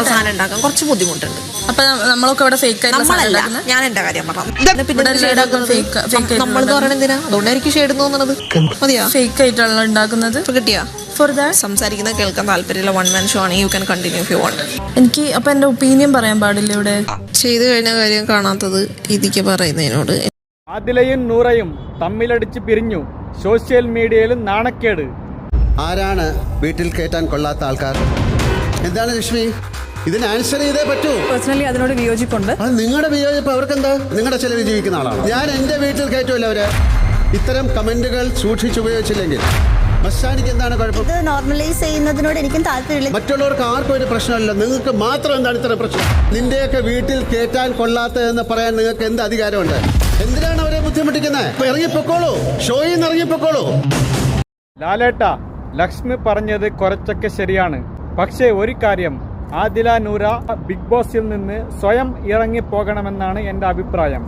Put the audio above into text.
പോലുള്ള സാധനം ഉണ്ടാക്കാൻ കുറച്ച് ബുദ്ധിമുട്ടുണ്ട്. അപ്പൊ നമ്മളൊക്കെ ഇവിടെ ഫേക്ക് ആയിട്ടുള്ള നമ്മളല്ല ഞാൻ എന്റെ കാര്യം പറഞ്ഞു? നമ്മൾ പറയണ എന്തിനാ അതുകൊണ്ടായിരിക്കും ഷെയ്ഡ് തോന്നുന്നത് മതിയാ? ഫേക്ക് ആയിട്ടുള്ള ഉണ്ടാക്കുന്നത് ഇപ്പൊ കിട്ടിയാ? ഫോർ ദാറ്റ് സംസാരിക്കുന്ന കേൾക്കാൻ താല്പര്യമുള്ള വൺ മാൻ ഷോ ആണ് you can continue if you want എനിക്ക് അപ്പൊ എന്റെ ഒപ്പീനിയൻ പറയാൻ പാടില്ല ഇവിടെ. ചെയ്തു കഴിഞ്ഞ കാര്യം കാണാത്തത് ഇതിക്ക് പറയുന്നതിനോട്. ആദിലയും നൂറയും തമ്മിലടിച്ച് പിരിഞ്ഞു. സോഷ്യൽ മീഡിയയിലും നാണക്കേട്. ആരാണ് വീട്ടിൽ കയറ്റാൻ കൊള്ളാത്ത ആൾക്കാർ? എന്താണ് ലക്ഷ്മി? ഇതിന് ആൻസർ ചെയ്തേ പറ്റൂ. പേഴ്സണലി അതിനോട് വിയോജിപ്പുണ്ട്. അത് നിങ്ങളുടെ വിയോജിപ്പ് അവർക്കെന്താ? നിങ്ങളുടെ ചെലവിൽ ജീവിക്കുന്ന ആളാണ്. ഞാൻ എന്റെ വീട്ടിൽ കയറ്റുമല്ല അവർ. ഇത്തരം കമന്റുകൾ സൂക്ഷിച്ചുപയോഗിച്ചില്ലെങ്കിൽ മസ്താനിക്ക് എന്താണ് കുഴപ്പം? ഇത് നോർമലൈസ് ചെയ്യുന്നതിനോട് എനിക്കും താല്പര്യമില്ല. മറ്റുള്ളവർക്ക് ആർക്കും ഒരു പ്രശ്നമല്ല. നിങ്ങൾക്ക് മാത്രം എന്താണ് ഇത്ര പ്രശ്നം? നിന്റെയൊക്കെ വീട്ടിൽ കയറ്റാൻ കൊള്ളാത്തതെന്ന് പറയാൻ നിങ്ങൾക്ക് എന്ത് അധികാരമുണ്ട്? എന്തിനാണ് അവരെ ബുദ്ധിമുട്ടിക്കുന്നത് ഇറങ്ങിപ്പോക്കോളൂ. ഷോയിൽ നിന്ന് ഇറങ്ങിപ്പോക്കോളൂ. ലാലേട്ട ലക്ഷ്മി പറഞ്ഞത് കുറച്ചൊക്കെ ശരിയാണ്. പക്ഷേ ഒരു കാര്യം ആദില നൂര ബിഗ് ബോസിൽ നിന്ന് സ്വയം ഇറങ്ങിപ്പോകണമെന്നാണ് എന്റെ അഭിപ്രായം.